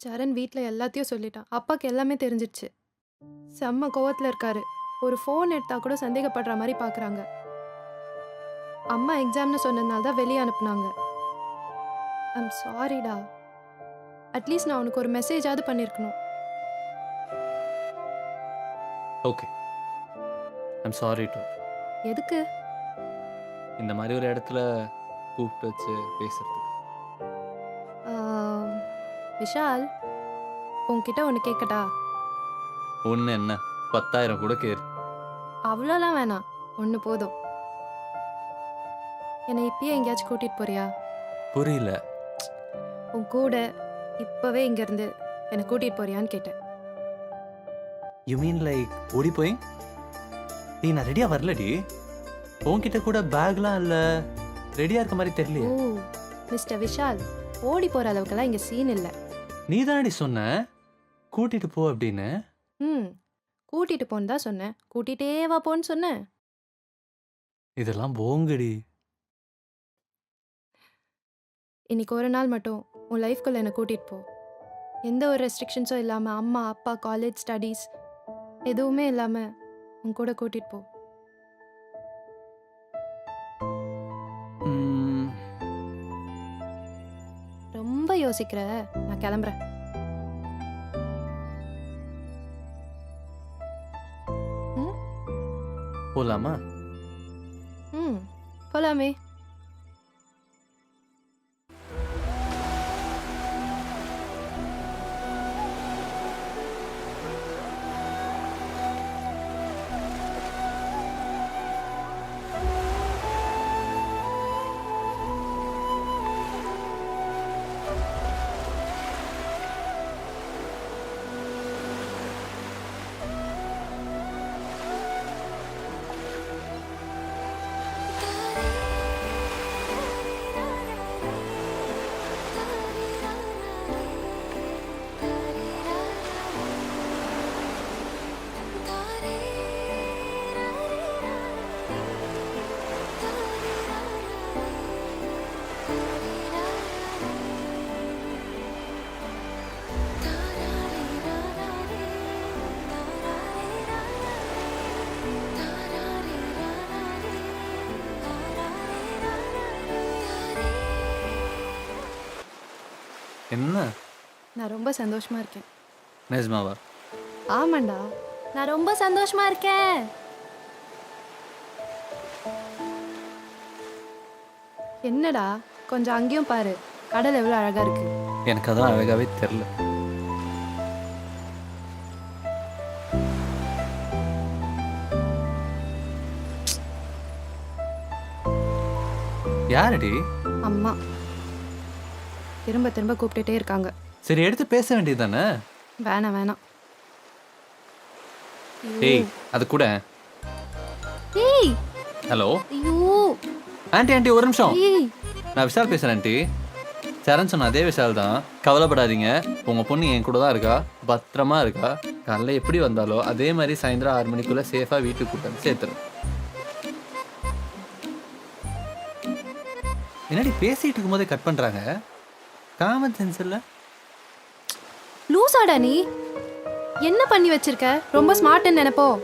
சரண் வீட்டில் எல்லாத்தையும் சொல்லிட்டான். அப்பாக்கு எல்லாமே தெரிஞ்சிடுச்சு செம்ம கோவத்தில் இருக்காரு. ஒரு ஃபோன் எடுத்தா கூட சந்தேகப்படுற மாதிரி பார்க்குறாங்க அம்மா எக்ஸாம்னு சொன்னதுனால தான் வெளியே அனுப்புனாங்க. ஐம் சாரிடா அட்லீஸ்ட் நான் உனக்கு ஒரு மெசேஜாவது பண்ணியிருக்கணும் ஓகே ஐம் சாரி டு எதுக்கு? இந்த மாதிரி ஒரு இடத்துல கூப்பிட்டு வச்சு பேசுறதுக்கு ஆம், விஷால் உன்கிட்ட ஒன்று கேட்கட்டா ஒன்று என்ன? பத்தாயிரம் கூட கேரு அவ்வளோலாம் வேணாம். ஒன்று போதும். என்னை இப்பயே எங்கேயாச்சும் கூட்டிகிட்டு போறியா? புரியல. உன் கூட இப்போவே இங்கேருந்து என்னை கூட்டிகிட்டு போறியான்னு கேட்டேன். யூ மீன் லைக் ஓடி போய்? நீ நான் ரெடியா வரலடி. உன்கிட்ட கூட பேக்லாம் இல்ல. ரெடியா இருக்க மாதிரி ஓ தெரியலையே மிஸ்டர் விஷால் ஓடி போகிற அளவுக்கெல்லாம் இங்கே சீன் இல்லை. நீ தானடி சொன்ன? கூட்டிட்டு போ அப்படின்னு. ம். கூட்டிகிட்டு போன்னு தான் சொன்னேன். கூட்டிகிட்டே வா போன்னு சொன்னேன். இதெல்லாம் போங்கடி. இன்னைக்கு ஒரு நாள் மட்டும் உன் லைஃப்குள்ளே என்னை கூட்டிகிட்டு போ. எந்த ஒரு ரெஸ்ட்ரிக்ஷன்ஸும் இல்லாமல் அம்மா அப்பா காலேஜ் ஸ்டடீஸ் எதுவுமே இல்லாமல் உன் கூட கூட்டிகிட்டு போ. ரொம்ப யோசிக்கிற. நான் கிளம்புறேன். போலாமா? ம் போலாமே. என்ன? நான் ரொம்ப சந்தோஷமா இருக்கேன். நிஜமாவா? ஆமாண்டா. நான் ரொம்ப சந்தோஷமா இருக்கேன். என்னடா? கொஞ்சம் அங்கேயும் பாரு. கடல் எவ்வளோ அழகா இருக்கு. எனக்கு அதான் அழகாவே தெரில. யாரடி? அம்மா. திரும்ப திரும்ப கூப்பிட்டுட்டே இருக்காங்க. சரி எடுத்து பேச வேண்டியது தானே வேணாம் வேணாம் ஏய் அது கூட. ஏய். ஹலோ. ஐயோ. ஆண்டி ஆண்டி ஒரு நிமிஷம். ஏய். நான் விஷால் பேசுறேன் ஆண்டி. சரண் சொன்ன அதே விஷால் தான். கவலைப்படாதீங்க. உங்க பொண்ணு என் கூட தான் இருக்கா? பத்திரமா இருக்கா? காலைல எப்படி வந்தாலோ அதே மாதிரி சாயந்தரம் ஆறு மணிக்குள்ள சேஃபா வீட்டுக்கு கூட்டம் சேர்த்துரும் என்னடி பேசிட்டு இருக்கும்போதே கட் பண்றாங்க? காமன் சென்ஸ் இல்ல. லூசாடா நீ. என்ன பண்ணி வச்சிருக்க? ரொம்ப ஸ்மார்ட்னு நினைப்போ.